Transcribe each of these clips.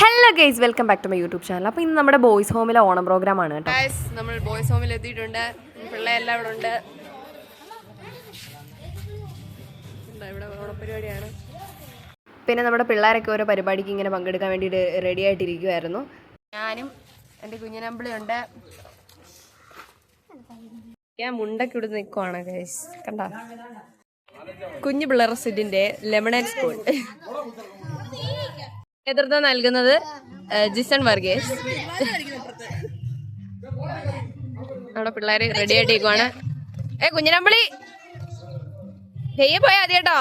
Hello guys welcome back to my YouTube channel അപ്പോൾ ഇന്ന് നമ്മുടെ ബോയ്സ് ഹോമിലെ ഓണം പ്രോഗ്രാം ആണ് കേട്ടോ. നമ്മൾ ബോയ്സ് ഹോമിൽ എത്തിയിട്ടുണ്ട്. പിള്ളേരെല്ലാം ഇവിടെ ഉണ്ട്. ഇവിടെ ഓണപ്പരിപാടിയാണ് പിന്നെ നമ്മുടെ പിള്ളേരൊക്കെ ഓരോ പരിപാടിക്ക് ഇങ്ങനെ പങ്കെടുക്കാൻ വേണ്ടിയിട്ട് റെഡി ആയിട്ടിരിക്കുമായിരുന്നു ഞാനും എന്റെ കുഞ്ഞിനമ്പിളി ഉണ്ട് ഞാൻ മുണ്ടൊക്കെ ഇവിടെ നിൽക്കുവാണ് ഗൈസ് കണ്ട? കുഞ്ഞു പിള്ളേർ സിഡിന്റെ ലെമണൻ സ്പൂൺ നേതൃത്വം നൽകുന്നത് ജിസൺ വർഗീസ്. നമ്മുടെ പിള്ളേര് റെഡി ആയിട്ടിരിക്കുവാണ്. ഏ കുഞ്ഞിനമ്പിളി. ചെയ്യ പോയാ മതി കേട്ടോ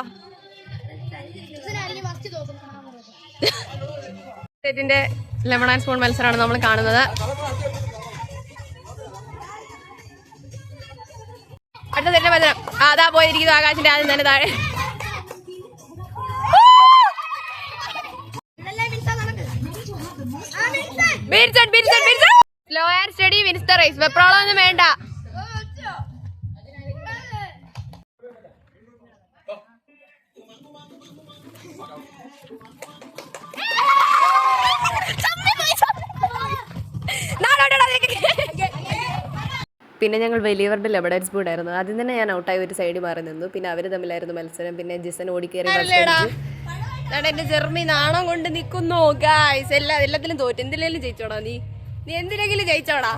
സ്റ്റേറ്റിന്റെ ലെമൺ ആൻഡ് സ്പൂൺ മത്സരമാണ് നമ്മൾ കാണുന്നത്. അടുത്ത തന്നെ മത്സരം. അതാ പോയിരിക്കുന്നു ആകാശിന്റെ ആദ്യം തന്നെ താഴെ. Binson, and study wins wins the ഒന്നും വേണ്ട. പിന്നെ ഞങ്ങൾ വലിയവരുടെ ലെബഡൻ സ്പൂൺ ആയിരുന്നു. ആദ്യം തന്നെ ഞാൻ ഔട്ടായി ഒരു സൈഡിൽ മാറി നിന്നു. പിന്നെ അവർ തമ്മിലായിരുന്നു മത്സരം. പിന്നെ ജിസൻ ഓടിക്കേറി അല്ലേടാ. എന്റെ ജെർമി നാണം കൊണ്ട് നിക്കുന്നു ഗായ്സ് എല്ലാ എല്ലാത്തിലും തോറ്റ്. എന്തിലെങ്കിലും ജയിച്ചോടാ നീ? നീ എന്തിലെങ്കിലും ജയിച്ചോടാ?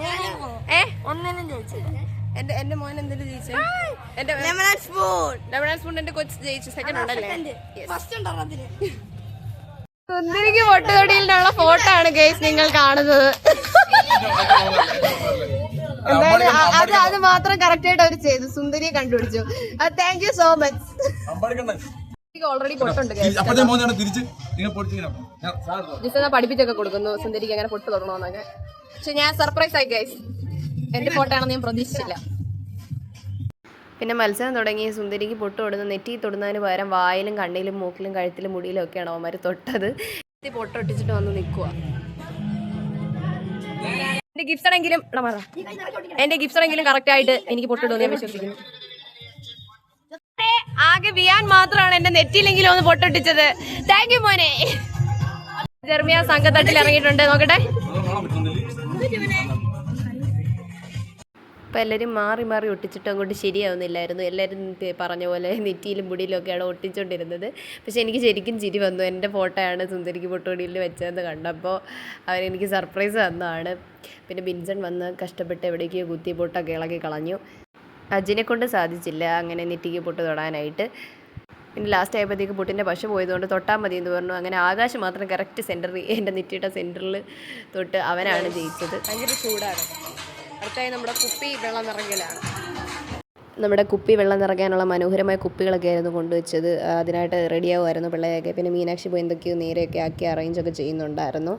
ഏ? ഒന്നിനും എന്റെ എന്റെ മോൻ എന്തിനു ജയിച്ചു? എന്റെ സ്പൂൺ. ലെമൺ സ്പൂൺ എന്റെ കൊച്ചു ജയിച്ചു. സെക്കൻഡ് ഉണ്ടല്ലേ? ഫസ്റ്റ് ഉണ്ടോ അതിന് സുന്ദരിക്ക് പൊട്ടുതൊടിയിലുള്ള ഫോട്ടോ ആണ് ഗേസ് നിങ്ങൾ കാണുന്നത്. അത് അത് മാത്രം കറക്റ്റ് ആയിട്ട് അവർ ചെയ്തു. സുന്ദരിയെ കണ്ടുപിടിച്ചു. Thank you so much already പൊട്ടുണ്ട് അപ്പഴത്തെ മോനാണ് തിരിച്ച് നിങ്ങൾ പൊടിച്ചിങ്ങനെ ഞാൻ പഠിപ്പിച്ചൊക്കെ കൊടുക്കുന്നു. സുന്ദരിക്ക് അങ്ങനെ പൊട്ട് തൊടണമെന്നൊക്കെ പക്ഷെ ഞാൻ സർപ്രൈസ് ആയി ഗൈസ് എന്റെ ഫോട്ടോ ആണെന്ന് ഞാൻ പ്രതീക്ഷിച്ചില്ല. പിന്നെ മത്സരം തുടങ്ങി സുന്ദരിക്ക് പൊട്ട് തൊടുന്ന. നെറ്റി തൊടുന്നതിന് പകരം വായിലും കണ്ണിലും മൂക്കിലും കഴുത്തിലും മുടിയിലും ഒക്കെയാണ് അവന്മാർ തൊട്ടത്? പൊട്ടൊട്ടിച്ചിട്ട് വന്ന് നിൽക്കുക എന്റെ ഗിഫ്റ്റ് ആണെങ്കിലും എന്റെ ഗിഫ്റ്റ് ആണെങ്കിലും കറക്റ്റ് ആയിട്ട് എനിക്ക് പൊട്ടിടുന്നു ഞാൻ വിശ്വസിക്കുന്നു. ആകെ വിയാൻ മാത്രമാണ് എന്റെ നെറ്റിയിലെങ്കിലും ഒന്ന് പൊട്ടൊട്ടിച്ചത്. താങ്ക് യു മോനെ. ജെർമിയ സംഘത്തട്ടിൽ ഇറങ്ങിയിട്ടുണ്ട്. നോക്കട്ടെ. അപ്പോൾ എല്ലാവരും മാറി മാറി ഒട്ടിച്ചിട്ട് അങ്ങോട്ട് ശരിയാവുന്നില്ലായിരുന്നു. എല്ലാവരും പറഞ്ഞ പോലെ നെറ്റിയിലും മുടിയിലും ഒക്കെയാണ് ഒട്ടിച്ചുകൊണ്ടിരുന്നത് പക്ഷേ എനിക്ക് ശരിക്കും ചിരി വന്നു. എന്റെ ഫോട്ടോയാണ് സുന്ദരിക്ക് പൊട്ടുപൊടിയിൽ വെച്ചതെന്ന് കണ്ടപ്പോൾ അവരെനിക്ക് സർപ്രൈസ് തന്നതാണ്. പിന്നെ ബിൻസൺ വന്ന് കഷ്ടപ്പെട്ട് എവിടേക്കോ കുത്തി പൊട്ടൊക്കെ ഇളക്കി കളഞ്ഞു. അജിനെ കൊണ്ട് സാധിച്ചില്ല. അങ്ങനെ നെറ്റിക്ക് പൊട്ട് തൊടാനായിട്ട്. പിന്നെ ലാസ്റ്റ് ആയപ്പോഴത്തേക്ക് പൊട്ടിന്റെ പശ പോയതുകൊണ്ട് തൊട്ടാൽ മതി എന്ന് പറഞ്ഞു. അങ്ങനെ ആകാശം മാത്രം കറക്റ്റ് സെന്ററിൽ എന്റെ നെറ്റിയുടെ സെന്ററിൽ തൊട്ട് അവനാണ് ജയിച്ചത്. ഭയങ്കര ചൂടാണ്. അടുത്തായി നമ്മുടെ കുപ്പി വെള്ളം നിറങ്ങലാണ് നമ്മുടെ കുപ്പി വെള്ളം നിറയ്ക്കാനുള്ള മനോഹരമായ കുപ്പികളൊക്കെ ആയിരുന്നു കൊണ്ടുവച്ചത്. അതിനായിട്ട് റെഡിയാവുമായിരുന്നു പിള്ളേരൊക്കെ പിന്നെ മീനാക്ഷി പോയി എന്തൊക്കെയോ നേരെയൊക്കെ ആക്കി അറേഞ്ചൊക്കെ ചെയ്യുന്നുണ്ടായിരുന്നു.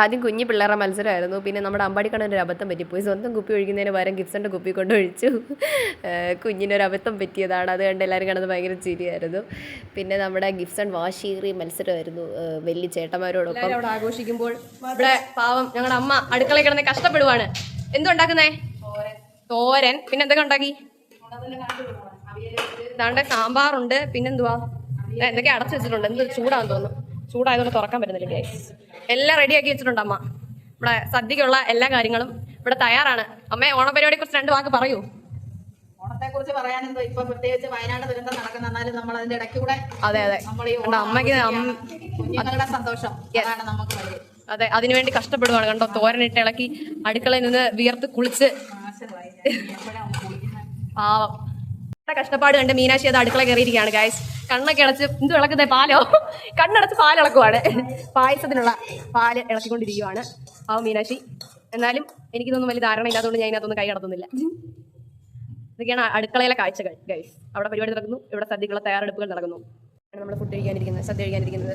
ആദ്യം കുഞ്ഞു പിള്ളേരുടെ മത്സരമായിരുന്നു. പിന്നെ നമ്മുടെ അമ്പാടിക്കണ്ണൻ ഒരു അബദ്ധം പറ്റിപ്പോയി. സ്വന്തം കുപ്പി ഒഴിക്കുന്നതിന് പകരം ഗിഫ്റ്റ്സിന്റെ കുപ്പി കൊണ്ട് ഒഴിച്ചു. കുഞ്ഞിനൊരു അബദ്ധം പറ്റിയതാണ്. അത് കണ്ട് എല്ലാവരും കണ്ടത് ഭയങ്കര ചിരിയായിരുന്നു. പിന്നെ നമ്മുടെ ഗിഫ്റ്റ്സൺ വാശീറി മത്സരമായിരുന്നു വലിയ ചേട്ടന്മാരോടൊപ്പം. അവിടെ ആഘോഷിക്കുമ്പോൾ ഇവിടെ പാവം ഞങ്ങളുടെ അമ്മ അടുക്കളയിൽ കിടന്ന് കഷ്ടപ്പെടുവാണ്. എന്തുണ്ടാക്കുന്നേ? തോരൻ. പിന്നെ എന്തൊക്കെ ഉണ്ടാക്കി? ഇതാണ്ട് സാമ്പാറുണ്ട്. പിന്നെന്തുവാ എന്തൊക്കെ അടച്ചു വെച്ചിട്ടുണ്ട്. എന്ത് ചൂടാന്ന് തോന്നുന്നു. ചൂടായതുകൊണ്ട് തുറക്കാൻ പറ്റുന്നില്ല ഗൈസ് എല്ലാം റെഡിയാക്കി വെച്ചിട്ടുണ്ട് അമ്മ. ഇവിടെ സദ്യക്കുള്ള എല്ലാ കാര്യങ്ങളും ഇവിടെ തയ്യാറാണ്. അമ്മേ ഓണപരിപാടിയെ കുറിച്ച് രണ്ട് വാക്ക് പറയൂ. ഓണത്തെ കുറിച്ച് പറയാനെന്തോ? ഇപ്പൊ പ്രത്യേകിച്ച് വയനാട് ദുരന്തം നടക്കുന്ന എന്നാലും നമ്മൾ അതിന്റെ ഇടയ്ക്ക് കൂടെ അതെ. അതെ നമ്മൾ ഈ അമ്മയ്ക്ക് അമ്മ- കുഞ്ഞുങ്ങളുടെ സന്തോഷം. അതാണ് നമുക്ക് വലുത് അതെ അതിനുവേണ്ടി കഷ്ടപ്പെടുവാണ്. കണ്ടോ തോരനിട്ട് ഇളക്കി അടുക്കളയിൽ നിന്ന് വിയർത്ത് കുളിച്ച് പാവം. കഷ്ടപ്പാട് കണ്ട് മീനാശി അത് അടുക്കള കയറിയിരിക്കുകയാണ് ഗായ്സ് കണ്ണൊക്കെ ഇളച്ച് എന്ത് ഇളക്കുന്നത് പാലോ? കണ്ണടച്ച് പാൽ ഇളക്കുവാണ്. പായസത്തിനുള്ള പാൽ ഇളക്കിക്കൊണ്ടിരിക്കുവാണ്. ആ മീനാശി എന്നാലും എനിക്കിതൊന്നും വലിയ ധാരണ ഇല്ലാത്തതുകൊണ്ട് ഞാൻ ഇതിനകത്തൊന്നും കൈ കടത്തുന്നില്ല. ഇതൊക്കെയാണ് അടുക്കളയിലെ കാഴ്ചകൾ ഗൈസ് അവിടെ പരിപാടി നടക്കുന്നു. ഇവിടെ സദ്യക്കുള്ള തയ്യാറെടുപ്പുകൾ നടക്കുന്നു. നമ്മൾ ഫുഡ് കഴിക്കാനിരിക്കുന്നത് സദ്യ കഴിക്കാനിരിക്കുന്നത്.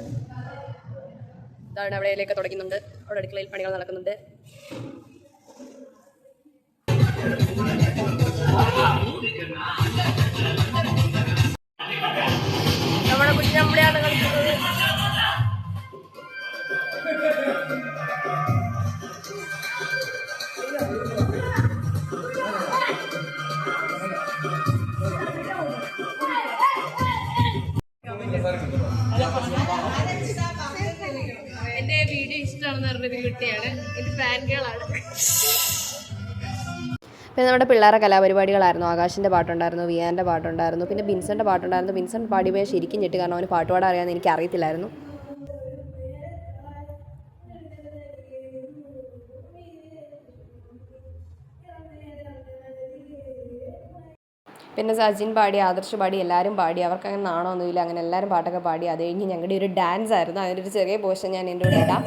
ഇതാണ് അവിടെ ഇലയൊക്കെ തുടങ്ങുന്നുണ്ട് അവിടെ അടുക്കളയിൽ പണികൾ നടക്കുന്നുണ്ട്. കുഞ്ഞമ്മളിയാണ് കളിക്കുന്നത്. എന്റെ വീഡിയോ ഇഷ്ടമാണെന്ന് പറഞ്ഞൊരു കുട്ടിയാണ്. എന്റെ ഫാൻ ഗേളാണ് പിന്നെ നമ്മുടെ പിള്ളേരെ കലാപരിപാടികളായിരുന്നു. ആകാശിന്റെ പാട്ടുണ്ടായിരുന്നു വിയാന്റെ പാട്ടുണ്ടായിരുന്നു പിന്നെ ബിൻസന്റെ പാട്ടുണ്ടായിരുന്നു. ബിൻസൺ പാടിപ്പോയാൽ ശരിക്കും ഞെട്ടി കാരണം അവന് പാട്ടുപാടാൻ അറിയാമെന്ന് എനിക്ക് അറിയത്തില്ലായിരുന്നു പിന്നെ സജിൻ പാടി ആദർശ് പാടി എല്ലാവരും പാടി. അവർക്ക് അങ്ങനെ നാണമൊന്നുമില്ല അങ്ങനെ എല്ലാവരും പാട്ടൊക്കെ പാടി. അത് കഴിഞ്ഞ് ഞങ്ങളുടെ ഒരു ഡാൻസ് ആയിരുന്നു. അതിന്റെ ഒരു ചെറിയ പോർഷൻ ഞാൻ എന്റെ കൂടെ ഇടാം.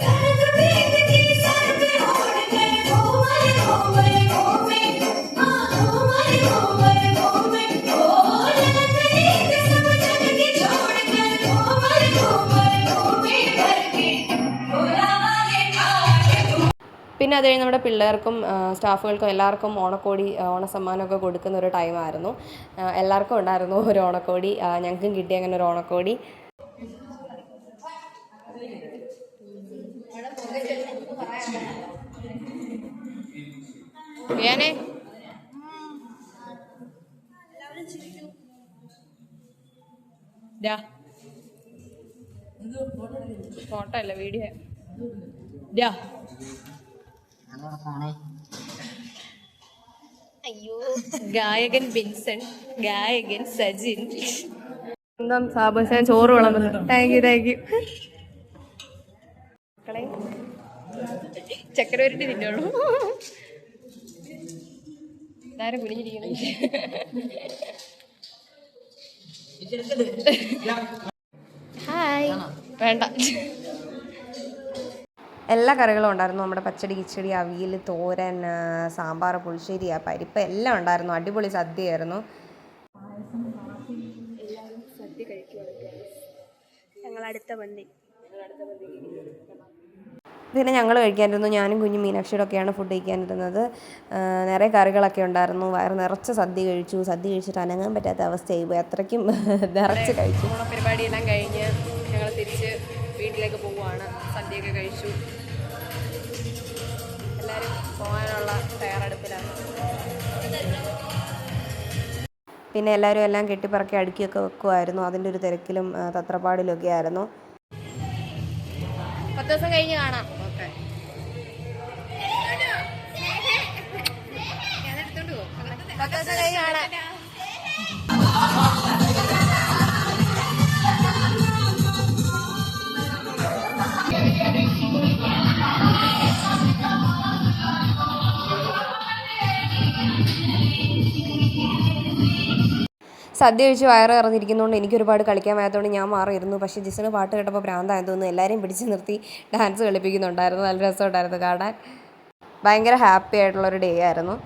പിന്നെ അതുകഴിഞ്ഞ് നമ്മുടെ പിള്ളേർക്കും സ്റ്റാഫുകൾക്കും എല്ലാവർക്കും ഓണക്കോടി ഓണസമ്മാനമൊക്കെ കൊടുക്കുന്ന ഒരു ടൈമായിരുന്നു എല്ലാവർക്കും ഉണ്ടായിരുന്നു ഒരു ഓണക്കോടി. ഞങ്ങൾക്കും കിട്ടി അങ്ങനെ ഒരു ഓണക്കോടി. ഫോട്ടോ അല്ല വീഡിയോ. അയ്യോ ഗായകൻ ബിൻസൺ ഗായകൻ സജിൻ. സ്വന്തം ഞാൻ ചോറ് വിളമ്പുന്നു. താങ്ക് യു താങ്ക് യു മക്കളെ ചക്കരവരട്ടി തിന്നോളൂ ഇതാരും കുനിഞ്ഞിരിക്കുന്നു ഹായ്. വേണ്ട. എല്ലാ കറികളും ഉണ്ടായിരുന്നു. നമ്മുടെ പച്ചടി കിച്ചടി അവിയൽ തോരൻ സാമ്പാർ പുളിശ്ശേരി പരിപ്പ് എല്ലാം ഉണ്ടായിരുന്നു. അടിപൊളി സദ്യയായിരുന്നു. പിന്നെ ഞങ്ങൾ കഴിക്കാനിരുന്നു. ഞാനും കുഞ്ഞു മീനാക്ഷിയുടെ ഒക്കെയാണ് ഫുഡ് കഴിക്കാനിരുന്നത് നിറയെ കറികളൊക്കെ ഉണ്ടായിരുന്നു. വയറ് നിറച്ച് സദ്യ കഴിച്ചു. സദ്യ കഴിച്ചിട്ട് അനങ്ങാൻ പറ്റാത്ത അവസ്ഥയായി പോയി. അത്രയ്ക്കും നിറച്ച് കഴിച്ചു. പരിപാടിയെല്ലാം കഴിഞ്ഞ് സദ്യയൊക്കെ കഴിച്ചു. എല്ലാവരും പോകാനുള്ള തയ്യാറെടുപ്പിലാണ്. പിന്നെ എല്ലാവരും എല്ലാം കെട്ടിപ്പറക്കി അടുക്കിയൊക്കെ വെക്കുമായിരുന്നു അതിന്റെ ഒരു തിരക്കിലും തത്രപ്പാടിലൊക്കെ തത്രപ്പാടിലും ഒക്കെ ആയിരുന്നു. പത്ത് ദിവസം കഴിഞ്ഞ് കാണാം. ഓക്കെ. പത്ത് ദിവസം കഴിഞ്ഞ് കാണാം. സദ്യ കഴിച്ച് വയറ് ഇറന്നിരിക്കുന്നതുകൊണ്ട് എനിക്ക് ഒരുപാട് കളിക്കാൻ വയ്യാത്തതുകൊണ്ട് ഞാൻ മാറിയിരുന്നു. പക്ഷേ ജിസിന് പാട്ട് കേട്ടപ്പോൾ ഭ്രാന്തായത് തോന്നുന്നു. എല്ലാവരെയും പിടിച്ച് നിർത്തി ഡാൻസ് കളിപ്പിക്കുന്നുണ്ടായിരുന്നു. നല്ല രസമുണ്ടായിരുന്നു കാണാൻ. ഭയങ്കര ഹാപ്പി ആയിട്ടുള്ളൊരു ഡേ ആയിരുന്നു.